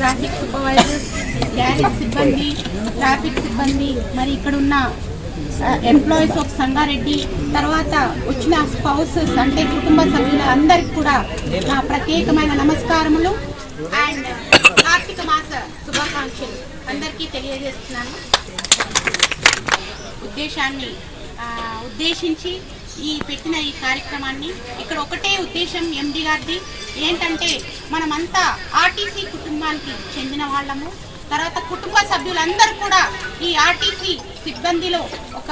Traffic supervisors garage సిబ్బంది traffic సిబ్బంది మరి ఇక్కడ ఉన్న ఎంప్లాయీస్ ఆఫ్ సంగారెడ్డి తర్వాత వచ్చిన స్పౌసెస్ అంటే కుటుంబ సభ్యుల అందరికి కూడా నా ప్రత్యేకమైన నమస్కారములు అండ్ కార్తీక మాస శుభాకాంక్షలు అందరికీ తెలియజేస్తున్నాను. ఉద్దేశాన్ని ఉద్దేశించి ఈ పెట్టిన ఈ కార్యక్రమాన్ని ఇక్కడ ఒకటే ఉద్దేశం ఎండి గారిది. ఏంటంటే మనమంతా ఆర్టీసీ కుటుంబానికి చెందిన వాళ్ళము. తర్వాత కుటుంబ సభ్యులందరూ కూడా ఈ ఆర్టీసీ సిబ్బందిలో ఒక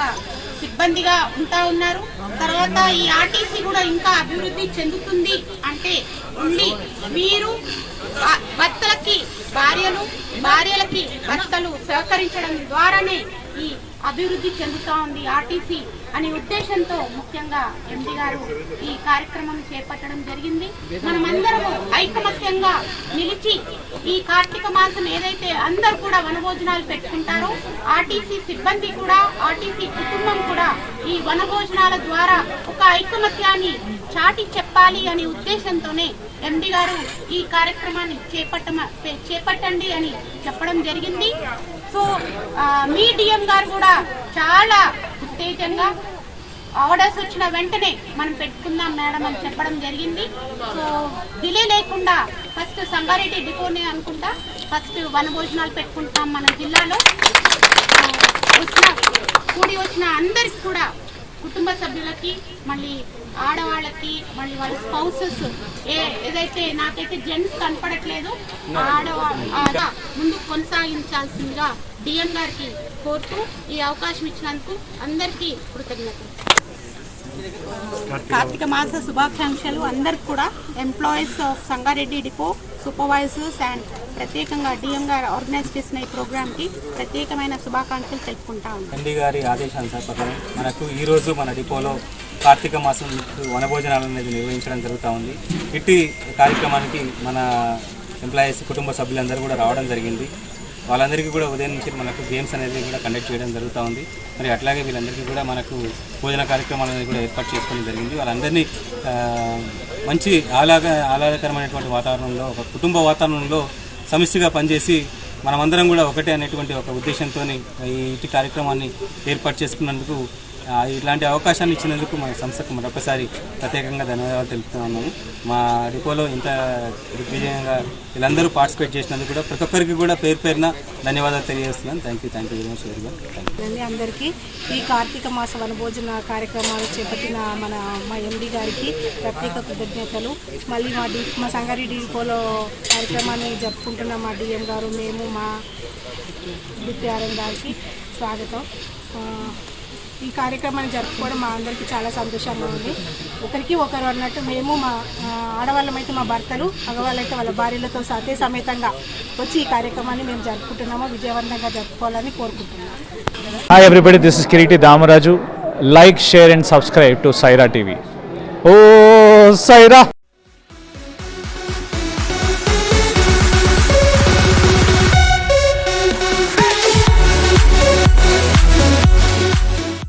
సిబ్బందిగా ఉంటా ఉన్నారు. తర్వాత ఈ ఆర్టీసీ కూడా ఇంకా అభివృద్ధి చెందుతుంది అంటే ఉండి మీరు భర్తలకి భార్యలు భార్యలకి భర్తలు సహకరించడం ద్వారానే ఈ అభివృద్ధి చెందుతా ఉంది ఆర్టీసీ అనే ఉద్దేశంతో ముఖ్యంగా ఎంపీ గారు ఈ కార్యక్రమం చేపట్టడం జరిగింది. మనమందరము ఐకమత్యంగా నిలిచి ఈ కార్తీక మాసం ఏదైతే అందరూ కూడా వనభోజనాలు పెట్టుకుంటారో ఆర్టీసీ సిబ్బంది కూడా ఆర్టీసీ కుటుంబం కూడా ఈ వనభోజనాల ద్వారా ఒక ఐకమత్యాన్ని చాటి చెప్పాలి అనే ఉద్దేశంతోనే ఎండి గారు ఈ కార్యక్రమాన్ని చేపట్టమ చేపట్టండి అని చెప్పడం జరిగింది. సో మీ డిఎం గారు కూడా చాలా ఉత్తేజంగా ఆర్డర్స్ వచ్చిన వెంటనే మనం పెట్టుకుందాం మేడం అని చెప్పడం జరిగింది. సో డిలే లేకుండా ఫస్ట్ సంగారెడ్డి డిపోనే అనుకుంటా ఫస్ట్ వనభోజనాలు పెట్టుకుంటాం మన జిల్లాలో. వచ్చిన కూడి వచ్చిన అందరికి కూడా కుటుంబ సభ్యులకి మళ్ళీ ఆడవాళ్ళకి మళ్ళీ వాళ్ళ స్పౌసెస్. ఏ ఏదైతే నాకైతే జెంట్స్ కనపడట్లేదు ఆడవా ఆడ ముందు కొనసాగించాల్సిందిగా డిఎం గారికి కోరుతూ ఈ అవకాశం ఇచ్చినందుకు అందరికీ కృతజ్ఞతలు. కార్తీక మాస శుభాకాంక్షలు అందరికి కూడా. Employees of Sangareddy depot supervisors and ప్రత్యేకంగా డిఎం గారు ఆర్గనైజ్ చేసిన ఈ ప్రోగ్రామ్కి ప్రత్యేకమైన శుభాకాంక్షలు తెలుపుకుంటా ఉన్నాను ఎండి గారి ఆదేశానుసార ప్రకారం మనకు ఈరోజు మన డిపోలో కార్తీక మాసం వనభోజనాలు అనేది నిర్వహించడం జరుగుతూ ఉంది. ఇట్టి కార్యక్రమానికి మన ఎంప్లాయీస్ కుటుంబ సభ్యులందరూ కూడా రావడం జరిగింది. వాళ్ళందరికీ కూడా ఉదయం నుంచి మనకు గేమ్స్ అనేది కూడా కండక్ట్ చేయడం జరుగుతూ ఉంది. మరి అట్లాగే వీళ్ళందరికీ కూడా మనకు భోజన కార్యక్రమాలు అనేది కూడా ఏర్పాటు చేసుకోవడం జరిగింది. వాళ్ళందరినీ మంచి ఆహ్లాద ఆహ్లాదకరమైనటువంటి వాతావరణంలో ఒక కుటుంబ వాతావరణంలో సమిష్టిగా పనిచేసి మనమందరం కూడా ఒకటే అనేటువంటి ఒక ఉద్దేశంతో ఈ ఇంటి కార్యక్రమాన్ని ఏర్పాటు చేసుకున్నందుకు ఇలాంటి అవకాశాన్ని ఇచ్చినందుకు మా సంస్థకు మరొకసారి ప్రత్యేకంగా ధన్యవాదాలు తెలుపుతున్నాము మా డిపోలో ఇంత దిగ్విజయంగా వీళ్ళందరూ పార్టిసిపేట్ చేసినందుకు కూడా ప్రతి ఒక్కరికి కూడా పేరు పేరున ధన్యవాదాలు తెలియజేస్తున్నాను. Thank you thank you very much very much అందరికీ ఈ కార్తీక మాస వనభోజన కార్యక్రమాలు చేపట్టిన మన మా ఎండి గారికి ప్రత్యేక కృతజ్ఞతలు. మళ్ళీ మా డి మా సంగారెడ్డి డిపోలో కార్యక్రమాన్ని జరుపుకుంటున్న మా డిఎం గారు మేము మా డిపిఆర్ఎం గారికి స్వాగతం. ఈ కార్యక్రమాన్ని జరుపుకోవడం మా అందరికీ చాలా సంతోషంగా ఉంది. ఒకరికి ఒకరు అన్నట్టు మేము మా ఆడవాళ్ళమైతే మా భర్తలు మగవాళ్ళైతే వాళ్ళ భార్యలతో సతే సమేతంగా వచ్చి ఈ కార్యక్రమాన్ని మేము జరుపుకుంటున్నాము విజయవంతంగా జరుపుకోవాలని కోరుకుంటున్నాము. Hi everybody, this Kireeti Damaraju like share and subscribe to Saira TV oh Sye Raa